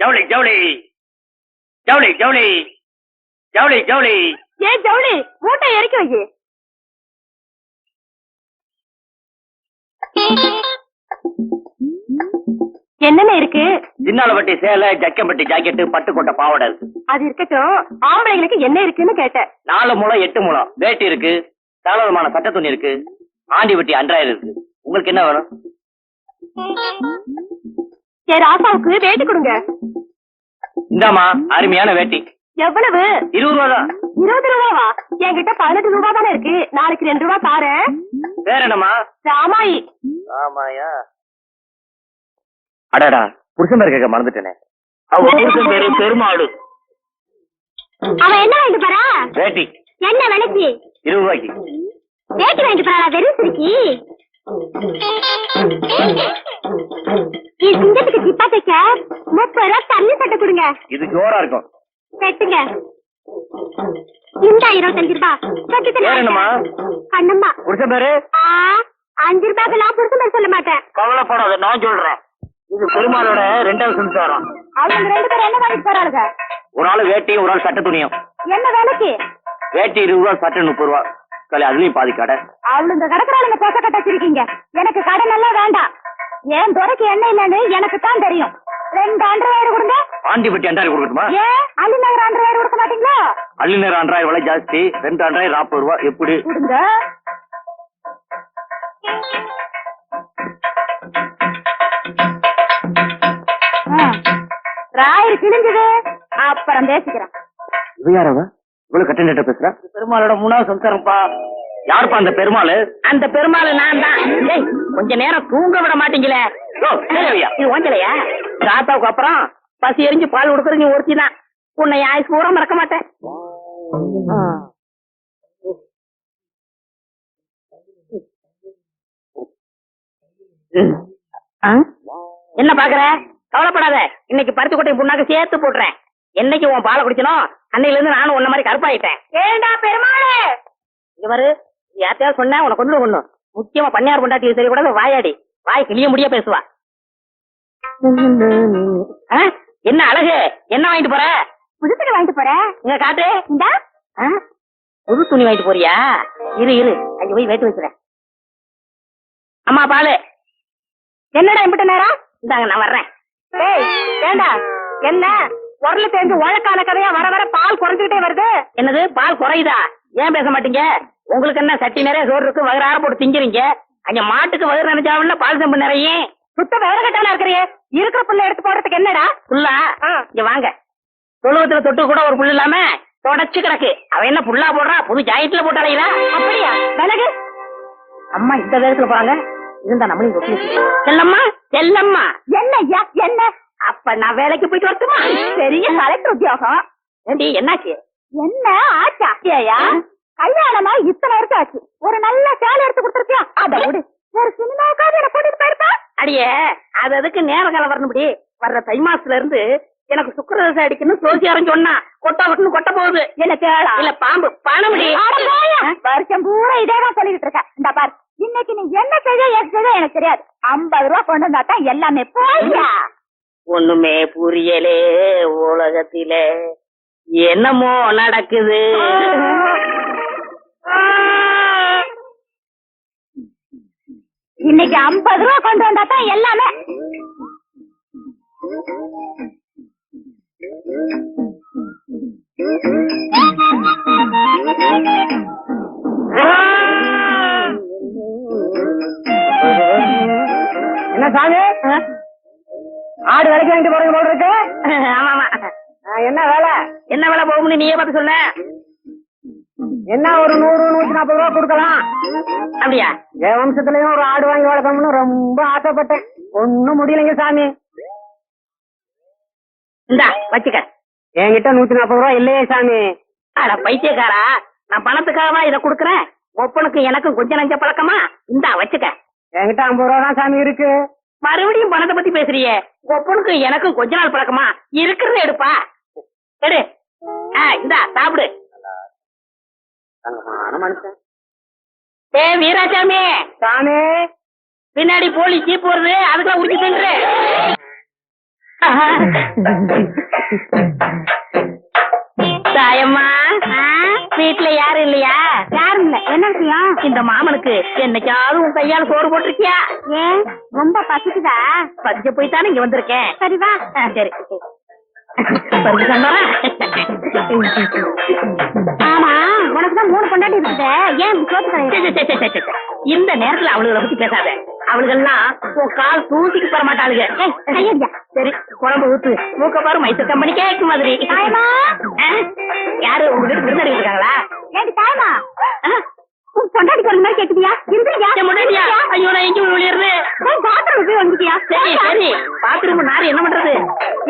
ஜவுளி ஜவுளி. ஜவுளி ஜவுளி. ஜவுளி ஜவுளி. ஏ ஜவுளி மூட்டை இறக்கி வை. என்னென்ன இருக்கு? சின்னாலப்பட்டி சேலை ஜக்கம்பட்டி ஜாக்கெட்டு பட்டுக்கோட்டை பாவாடை. இருக்கு அது இருக்கட்டும். ஆம்பளைங்களுக்கு என்ன இருக்குன்னு கேட்டேன். நாலு முழம் எட்டு முழம். வேட்டி இருக்கு. சகலவிதமான சட்ட துணி இருக்கு. ஆண்டி வெட்டி அன்றாயிரம் இருக்கு. உங்களுக்கு என்ன வேணும்? சரி ராசாவுக்கு வேட்டி கொடுங்க. இந்தாமா அருமையான வேட்டி. எவ்வளவு? இருபது ரூபா தான் இருபது ரூபாவா? என்கிட்ட பதினெட்டு ரூபா தானே இருக்கு. நாளைக்கு ரெண்டு ரூபா தாரேன். வேற என்னமா ராமாயி. ஆமாயா அடடா புருஷன் பேர் கேட்க மறந்துட்டேனே. அவ புருஷன் பேரு பெருமாடு. அவன் என்ன வாங்கிட்டு போறா? வேட்டி. என்ன விலைக்கு? இருபது ரூபாய்க்கு. வேட்டி வாங்கிட்டு போறா வெறும் சிரிக்கி. சிங்கத்துக்கு ஜிப்பா தைக்க? முப்பது ரூபா தண்ணி சட்டை கொடுங்க. இது ஜோரா இருக்கும். கட்டுங்க இந்த இருபத்தஞ்சு ரூபா. என்னம்மா? கண்ணம்மா புருஷன் பேரு? அஞ்சு ரூபாய்க்கெல்லாம் புருஷன் பேர் சொல்ல மாட்டேன். கவலைப்படாத நான் சொல்றேன். இது பெருமாளோட ரெண்டாவது சம்சாரம் அவங்க ரெண்டு பேரும் என்ன வாங்கிட்டு போறாளுங்க? ஒரு ஆள் வேட்டியும் ஒரு ஆள் சட்ட துணியும். என்ன வேலைக்கு? வேட்டி இருபது ரூபா சட்டை முப்பது ரூபா. கலை அதுலயும் பாதி கடை. அவளுங்க கிடக்குறாளுங்க பேச கட்ட வச்சிருக்கீங்க. எனக்கு கடன் எல்லாம் வேண்டாம். ஏன் துறைக்கு என்ன இல்லைன்னு எனக்கு தான் தெரியும். ரெண்டு அண்டர்வேர் கொடுங்க. ஆண்டி வெட்டி அண்டாயிரம் கொடுக்கட்டுமா? ஏன்? அள்ளி நகர் அண்டர்வேர் கொடுக்க மாட்டீங்களா? அள்ளி நேரம் அண்டாயிரம் விலை ஜாஸ்தி. ரெண்டு அண்டாயிரம் நாற்பது ரூபா. எப்படி? கொடுங்க. ராயர் கிழிஞ்சது. அப்புறம் பேசிக்கிறேன். இவ யாரவ இவ்வளவு கட்ட நேட்ட பேசுற? பெருமாளோட மூணாவது சம்சாரம்ப்பா. யாருப்பா அந்த பெருமாள்? அந்த பெருமாள் நான் தான் ஏய் கொஞ்ச நேரம் தூங்க விட மாட்டீங்களே. ஓ, சரியா? இது ஓஞ்சலையா? தாத்தாவுக்கு அப்புறம் பசி எரிஞ்சு பால் கொடுக்கறது நீ ஒருத்தி தான் உன்னை ஆயுஸ் பூரா மறக்க மாட்டேன். ஆ? என்ன பாக்குற? கவலைப்படாத. இன்னைக்கு பருத்தி கொட்டை புண்ணாக்கு சேர்த்து போட்டுறேன். என்னைக்கு உன் பாலை குடிச்சனோ அன்னையில இருந்து நானும் உன்ன மாதிரி கருப்பாயிட்டேன். ஏண்டா பெருமாளே? இவரு யார்த்தையாவது சொன்னா உனக்கு ஒண்ணு ஒண்ணு முக்கியமா பண்ணையார் கொண்டாட்டி சரி கூட வாயாடி. வாய் கிளிய முடிய பேசுவா? என்ன அழகு? என்ன வாங்கிட்டு போற? புதுத்துக்கு வாங்கிட்டு போறேன் இங்க காட்டு. இந்த? புது துணி வாங்கிட்டு போறியா? இரு இரு. அங்க போய் வேட்டு வைக்கிறேன். அம்மா பாலு. என்னடா இம்பிட்ட நேரம்? இந்தாங்க நான் வர்றேன். ஏய் ஏண்டா? என்ன? உரல தேர்ந்து உழக்கான கதையா வர வர பால் குறைஞ்சுக்கிட்டே வருது. என்னது? பால் குறையுதா? ஏன் பேச மாட்டீங்க? உங்களுக்கு என்ன சட்டி நிறைய சோறு இருக்கு வயிறார போட்டு திங்கிறீங்க? அங்க மாட்டுக்கு வயிறு நினைச்சாவில்ல பால் செம்பு நிறைய சுத்த வேற கட்டால இருக்கிறியே. இருக்கிற புள்ள எடுத்து போடுறதுக்கு என்னடா? புல்லா. இங்க வாங்க. தொழுவத்துல தொட்டு கூட ஒரு புல்லு இல்லாம தொடச்சு கிடக்கு. அவ என்ன புல்லா போடுறா? புது ஜாயிட்ல போட்டு அப்படியா? விலகு. அம்மா இந்த வேகத்துல போறாங்க. இருந்தா நம்மளையும் செல்லம்மா செல்லம்மா. என்ன என்ன? அப்ப நான் வேலைக்கு போயிட்டு வரட்டுமா? பெரிய கலெக்டர் உத்தியோகம். ஏண்டி என்னாச்சு? என்ன ஆச்சா ஐயா கல்யாணமா? இத்தனை வருஷம் ஆச்சு. ஒரு நல்ல சேலை எடுத்து கொடுத்துருக்கியா? அத விடு. ஒரு சினிமாவுக்காவது என்ன கூட்டிட்டு போயிருப்பா? அடியே அது அதுக்கு நேர காலம் வரணும்படி வர்ற தை மாசத்துல இருந்து எனக்கு சுக்கரதசை அடிக்கணும் சோசியாரம் சொன்னா கொட்டா கொட்டுன்னு கொட்ட போகுது. என்ன கேளா? இல்ல பாம்பு பணமுடி போயா. வருஷம் பூரா இதேதான் சொல்லிட்டு இருக்க இந்த பார். இன்னைக்கு நீ என்ன செய்ய ஏது செய்ய எனக்கு தெரியாது. ஐம்பது ரூபா கொண்டு வந்தா தான் எல்லாமே போயா ஒண்ணுமே புரியலே உலகத்திலே. என்னமோ நடக்குது. இன்னைக்கு ஐம்பது ரூபா கொண்டு வந்தா தான் எல்லாமே. என்ன சாமி? ஆடு வேலைக்கு வாங்கிட்டு போறது போல இருக்கு. ஆமா ஆமா. என்ன வேலை? என்ன வேலை போகும்னு நீயே பார்த்து சொன்ன என்ன ஒரு நூறு நூத்தி நாற்பது ரூபா கொடுக்கலாம்? அப்படியா? என் வம்சத்துலயும் ஒரு ஆடு வாங்கி வளர்க்கணும்னு ரொம்ப ஆசைப்பட்டேன். ஒண்ணும் முடியலைங்க சாமி. இந்தா வச்சுக்க. என்கிட்ட நூத்தி நாற்பது ரூபா இல்லையே சாமி. அட பைத்தியக்காரா. நான் பணத்துக்காகவா இத குடுக்கறேன்? ஒப்பனுக்கு எனக்கும் கொஞ்சம் நஞ்ச பழக்கமா? இந்தா வச்சுக்க. என்கிட்ட ஐம்பது ரூபா தான் சாமி இருக்கு. மறுபடியும் பணத்தை பத்தி பேசுறியே. ஒப்பனுக்கு எனக்கும் கொஞ்ச நாள் பழக்கமா? இருக்கிறத எடுப்பா. எடு. ஆ இந்தா சாப்பிடு. ஏ வீராசாமி. சாமி பின்னாடி போலீஸ் ஜீப் வருது அதுக்குள்ள உரிச்சு தின்று தாயம்மா வீட்டுல யாரும் இல்லையா? யாரும் இல்ல. என்ன விஷயம்? இந்த மாமனுக்கு என்னைக்காவது உன் கையால சோறு போட்டிருக்கியா? ஏன்? ரொம்ப பசிக்குதா? பசிக்க போய் தானே இங்க வந்திருக்கேன். சரி வா. ஆ, சரி? ஆமா உனக்கு தான் மூணு கொண்டாடி இருக்குது. ஏன் சோத்து. இந்த நேரத்துல அவளுகளை பத்தி பேசாத. அவளுகெல்லாம் உன் கால் தூசிக்கு பெற மாட்டாளுங்க. சரி குழம்பு ஊத்து. மூக்க பாரு மைசூர் கம்பெனி கேக்கு மாதிரி? யாரு உங்க வீட்டு விருந்தாடி இருக்காங்களா? தாயமா உன் கொண்டாடி சொல்ற மாதிரி கேக்குதியா இருந்துயா முன்னாடியா ஐயோ நான் எங்க விழுறது பாத்ரூம் போய் வந்துட்டியா? சரி சரி. பாத்ரூம் நாரு என்ன பண்றது?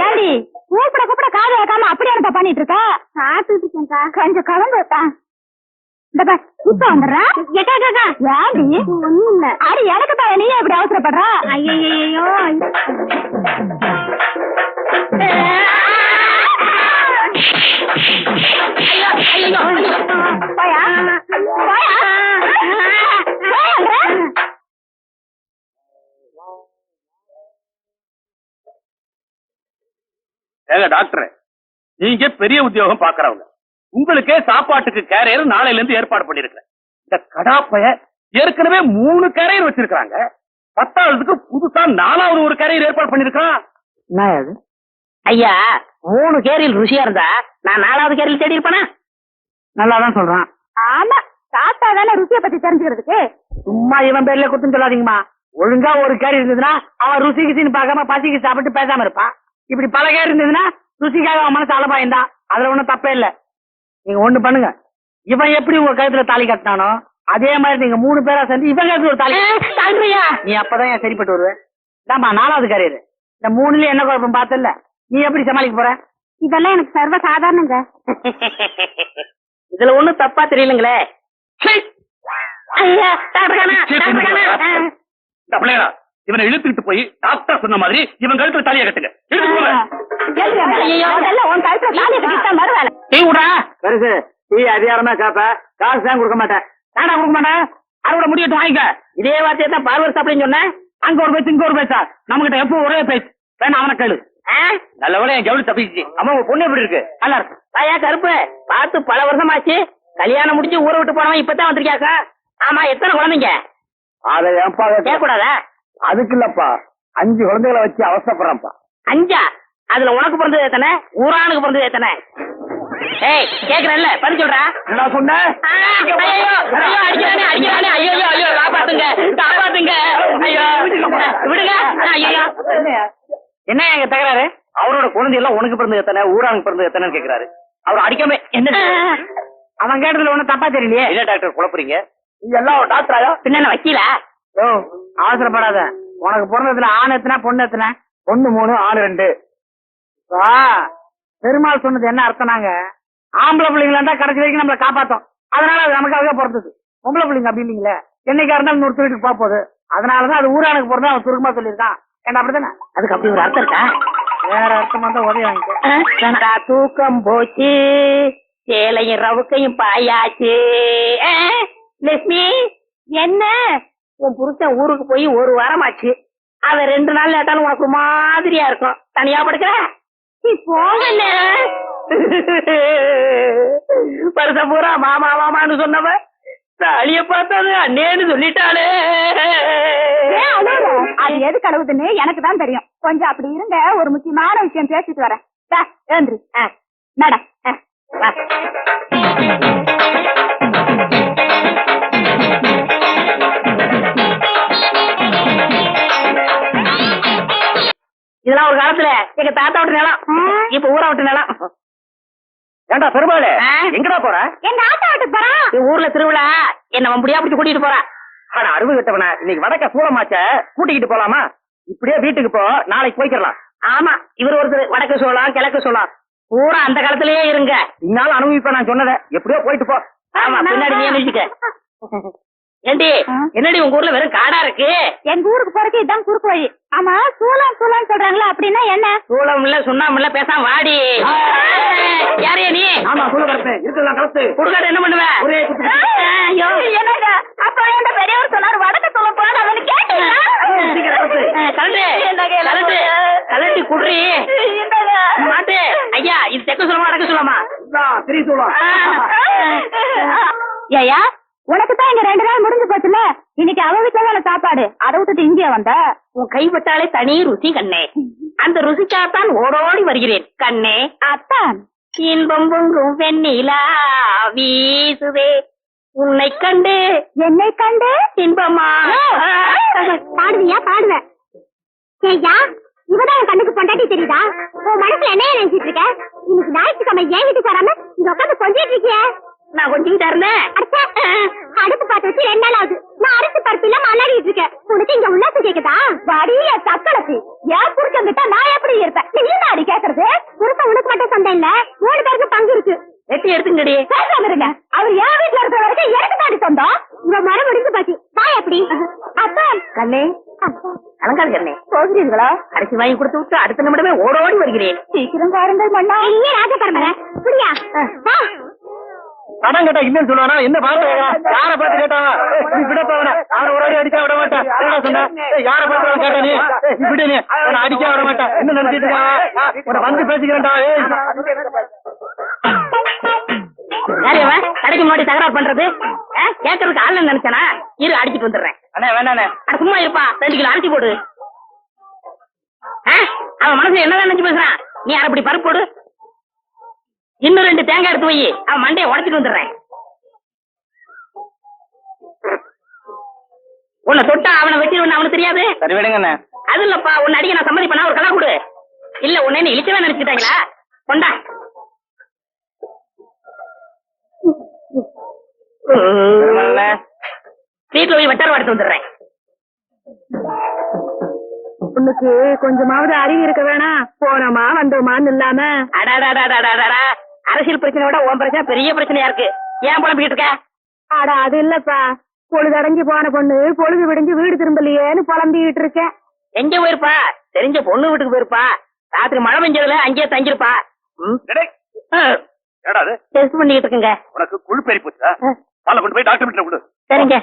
ஏண்டி கூப்பிட கூப்பிட காது வைக்காம அப்படியே என்ன பண்ணிட்டு இருக்க? சாப்பிட்டு இருக்கேன்க்கா கொஞ்சம் கலந்து வைப்பா. இந்த பார் இப்ப வந்துடுறேன் கேக்கா ஏண்டி? ஒண்ணும் இல்ல அடி எனக்கு தான் நீ இப்படி அவசரப்படுற? ஐயோ. போயா? ஏங்க டாக்டர் நீங்க பெரிய உத்தியோகம் பாக்குறவங்க. உங்களுக்கே சாப்பாட்டுக்கு கேரியர் நாளையில இருந்து ஏற்பாடு பண்ணிருக்கேன் இந்த கடாப்பைய ஏற்கனவே மூணு கேரியர் வச்சிருக்காங்க பத்தாவதுக்கு புதுசா நாலாவது ஒரு கேரியர் ஏற்பாடு பண்ணிருக்கான் ஐயா மூணு கேரியில் ருசியா இருந்தா நான் நாலாவது கேரியில் தேடி இருப்பேனா? நல்லாதான் சொல்றான். ஆமா சாப்பிட்டா தானே ருசியை பத்தி தெரிஞ்சுக்கிறதுக்கு? சும்மா இவன் பேர்ல குத்தம் சொல்லாதீங்கம்மா. ஒழுங்கா ஒரு கேரி இருந்ததுன்னா அவன் ருசி கிசின்னு பார்க்காம பசிக்கு சாப்பிட்டு பேசாம இருப்பான். இப்படி பல கேரி இருந்ததுன்னா ருசிக்காக அவன் மனசு அலபாயந்தா அதுல ஒண்ணும் தப்பே இல்ல. நீங்க ஒண்ணு பண்ணுங்க. இவன் எப்படி உங்க கழுத்துல தாலி கட்டினானோ அதே மாதிரி நீங்க மூணு பேரா சேர்ந்து இவன் கழுத்துல ஒரு தாலி நீ அப்பதான் ஏன் சரிப்பட்டு வருவ தாமா நாலாவது கேரியர் இந்த மூணுல என்ன குழப்பம் பார்த்தல நீ எப்படி சமாளிக்க போற? இதெல்லாம் எனக்கு சர்வ சாதாரணங்க இதுல ஒண்ணும் தப்பா தெரியலங்களே. இவனை இழுத்துக்கிட்டு போய் டாக்டர் சொன்ன மாதிரி இவன் கழுத்துல தலையை கட்டுங்க. பெருசு டீ அதிகாரமா காப்ப. காசு தான் கொடுக்க மாட்டேன். நாடா கொடுக்க மாட்டேன்? அறுவடை முடியட்டும் வாங்கிக்க. இதே வார்த்தையை தான் பார்வர் சாப்பிடுன்னு சொன்னேன். அங்க ஒரு பேச்சு இங்க ஒரு பேச்சா? நம்ம கிட்ட எப்போ ஒரே பேச்சு? வேணா அவனை கேளு. நல்ல வேலை என் கவனி தப்பிச்சு அம்மா பொண்ணு எப்படி இருக்கு? நல்லா இருக்கு. கருப்பு. பார்த்து பல வருஷமாச்சு. கல்யாணம் முடிஞ்சு ஊரை விட்டு போனவன் இப்பதான் வந்திருக்கியாக்கா ஆமா எத்தனை குழந்தைங்க? அதை கேட்க கூடாதா அதுக்கு இல்லப்பா அஞ்சு குழந்தைகளை வச்சு அவசரப்படுறேன்ப்பா. அஞ்சா? அதுல உனக்கு பிறந்தது எத்தனை? ஊரானுக்கு பிறந்தது எத்தனை? ஏய் கேக்குறேன்ல பதில் சொல்றா. என்ன சொன்ன? ஆ, ஐயோ, ஐயோ, அடிக்கிறானே, அடிக்கிறானே, ஐயோ, ஐயோ, ஐயோ, காப்பாத்துங்க, காப்பாத்துங்க, ஐயோ, விடுங்க, ஐயோ. என்ன எங்க தகராறு? அவரோட குழந்தை எல்லாம் உனக்கு பிறந்தது எத்தனை? ஊரானுக்கு பிறந்தது எத்தனைன்னு கேக்குறாரு. அவர் அடிக்காம என்ன அவன் கேட்டதுல ஒண்ணும் தப்பா தெரியலையே. என்ன டாக்டர் குழப்புறீங்க? நீங்க எல்லாம் டாக்டராயா பின்ன வக்கீலா? ஓ அவசரப்படாத. உனக்கு பிறந்ததுல ஆண் எத்தனை பொண்ணு எத்தனை? பொண்ணு மூணு ஆண் ரெண்டு. வா. பெருமாள் சொன்னது என்ன அர்த்தம்னாங்க ஆம்பளை பிள்ளைங்களா இருந்தா கடைசி வரைக்கும் நம்மள காப்பாத்தோம். அதனால அது நமக்காகவே பிறந்தது பொம்பளை பிள்ளைங்க அப்படி இல்லைங்களே? என்னைக்கா இருந்தாலும் நூறு வீட்டுக்கு போக போகுது. அதனாலதான் அது ஊரானுக்கு பிறந்தா அவன் சுருக்கமா சொல்லியிருக்கான். ஏன்னா அப்படிதானே அதுக்கு அப்படி ஒரு அர்த்தம் இருக்கா? வேற அர்த்தம் வந்தா உதவி வாங்கிக்க. தூக்கம் போச்சு. சேலையும் ரவுக்கையும் பாயாச்சு. லட்சுமி என்ன? உன் புருஷன் ஊருக்கு போய் ஒரு வாரம் ஆச்சு ரெண்டு நாள் லேட்டாலும் உனக்கு மாதிரியா இருக்கும். தனியா படுக்கிற? நீ போகல வருஷம் பூரா மாமா மாமான்னு சொன்னவ அழிய பார்த்தது அண்ணேன்னு சொல்லிட்டாளே. அது எது கழுவுதுன்னு எனக்கு தான் தெரியும். கொஞ்சம் அப்படி இருங்க ஒரு முக்கியமான விஷயம் பேசிட்டு வரேன். டா, எழுந்திரு. இதெல்லாம் ஒரு காலத்துல எங்க தாத்தா விட்டு நிலம். இப்ப ஊரா விட்டு நிலம். ஏண்டா பெருமாளே? எங்கடா போற? எங்க ஆத்தா வீட்டுக்கு போறான் இது ஊர்ல திருவிழா என்ன முடியா பிடிச்சு கூட்டிட்டு போறா. ஆனா அருவு கிட்டவன இன்னைக்கு வடக்க சூளமாச்ச கூட்டிக்கிட்டு போலாமா? இப்படியே வீட்டுக்கு போ நாளைக்கு போய்க்கிறலாம். ஆமா இவர் ஒருத்தர் வடக்கு சோளம் கிழக்கு சோளம். பூரா அந்த காலத்திலேயே இருங்க. இந்நாள் அனுபவிப்ப நான் சொன்னதை. எப்படியோ போயிட்டு போ. ஆமா பின்னாடி நீ நினைச்சுக்க ஏண்டி? என்னடி உங்க ஊர்ல வெறும் காடா இருக்கு? எங்க ஊருக்கு போறதுக்கு இதான் குறுக்கு வழி. ஆமா சூளம் சூளம் சொல்றாங்களா அப்படின்னா என்ன? சூளம் இல்ல சுண்ணாம இல்ல பேசாம வாடி. யாரையா நீ? ஆமா சூழ கலத்து இருக்கலாம் கலத்து குடுக்காடு என்ன பண்ணுவ? ஒரே. ஐயோ. என்னங்க? அப்ப எந்த பெரியவர் சொன்னாரு வடக்க சொல்ல போறாரு அவனு கலட்டு என்னடி குடுறி மாட்டு. ஐயா இது தெக்க சொல்லமா அடக்க சொல்லமா சரி சொல்லுவான் ஏயா உனக்கு தான் இங்க ரெண்டு நாள் முடிஞ்சு போச்சுல இன்னைக்கு அவ வீட்டுல சாப்பாடு. அதை விட்டுட்டு இங்கே வந்த? உன் கைப்பட்டாலே தனி ருசி கண்ணே. அந்த ருசிக்காகத்தான் ஓடோடி வருகிறேன் கண்ணே. அத்தான். இன்பம் பொங்கும் வெண்ணிலா வீசுதே உன்னை கண்டு என்னை கண்டு? இன்பமா? பாடுவியா? பாடுவ. ஏய்யா இவதான் கண்ணுக்கு பொண்டாட்டி தெரியுதா? உன் மனசுல என்ன நினைச்சிட்டு இருக்க? இன்னைக்கு ஞாயிற்றுக்கிழமை ஏன் வீட்டுக்கு வராம இங்க உட்காந்து கொஞ்சிட்டு இருக்கிய? நான் கொஞ்சிக்கிட்டா இருந்தேன். அடுப்பு பார்த்து வச்சு ரெண்டு நாள் ஆகுது. நான் அரிசி பருப்பு இல்லாம அல்லாடிட்டு இருக்கேன். உனக்கு இங்க உல்லாசம் கேக்குதா? வடிய தக்கலக்கு ஏன் புருஷன் கிட்ட நான் எப்படி இருப்பேன்? நீ கேக்குறது? புருஷன் உனக்கு மட்டும் சொந்தம் இல்ல. மூணு பேருக்கு பங்கு இருக்கு. வெட்டி எடுத்துங்கடி. இருங்க. அவர் என் வீட்டுல இருக்கிற வரைக்கும் எனக்கு தாண்டி சொந்தம். உங்க மரம் முடிஞ்சு நான் எப்படி? அப்பா. கண்ணே. அலங்கார கண்ணே. போகிறீர்களா? அரிசி வாங்கி கொடுத்து விட்டு அடுத்த நிமிடமே ஓடோடி வருகிறேன். சீக்கிரம் பாருங்கள் மண்ணா இல்லையே ராஜபரமர. புரியா? பணம் கேட்டா இல்லன்னு சொல்லுவானா? என்ன பார்த்து யார பார்த்து கேட்டான் நீ விடப்பா அவனை அவனை ஒரு அடி அடிச்சா விட மாட்டான் சொன்ன? யார பார்த்து கேட்டா நீ? ஏய், நீ விடு நீ. அவனை அடிச்சா விட மாட்டான் என்ன நினைச்சிட்டு இருக்கான்? வந்து பேசிக்கிறேன்டா ஏய். கடைக்கு முன்னாடி தகராறு பண்றது? கேட்கறதுக்கு ஆள் நினைச்சானா? இரு அடிச்சிட்டு வந்துடுறேன். அண்ணே வேண்டாண்ணே அட சும்மா இருப்பா. ரெண்டு கிலோ அரிசி போடு. அவன் மனசுல என்னதான் நினைச்சு பேசுறான்? நீ அரைப்படி பருப்பு போடு? இன்னும் ரெண்டு தேங்காய் எடுத்து வை. அவன் மண்டையை உடைச்சிட்டு வந்துடுறேன். உன்னை தொட்டா அவனை வெட்டிடுவேன் அவனுக்கு தெரியாது? சரி விடுங்கண்ணே. அது இல்லப்பா உன்னை அடிக்க நான் சம்மதி பண்ணா ஒரு கலா கொடு. இல்ல உன்னை என்ன இழிச்சவே நினைச்சுட்டாங்களா கொண்டா. வீட்டுல போய் வெட்டார எடுத்து வந்துடுறேன். உனக்கு கொஞ்சமாவது அறிவு இருக்க வேணாம். போனோமா வந்தோமான்னு இல்லாம? அடாடாடாடாடாடா அரசியல் பிரச்சனை விட உன் பிரச்சனை பெரிய பிரச்சனையா இருக்கு. ஏன் புலம்பிக்கிட்டு இருக்க? அட அது இல்லப்பா. பொழுது அடைஞ்சு போன பொண்ணு பொழுது விடிஞ்சு வீடு திரும்பலையேன்னு புலம்பிக்கிட்டு இருக்கேன். எங்க போயிருப்பா? தெரிஞ்ச பொண்ணு வீட்டுக்கு போயிருப்பா. ராத்திரி மழை பெஞ்சதுல அங்கேயே தங்கியிருப்பா. டேய், ஏடா அது? டெஸ்ட் பண்ணிக்கிட்டு இருக்குங்க. உனக்கு குழு பெரிய போச்சா கொண்டு போய் டாக்டர் சரிங்க.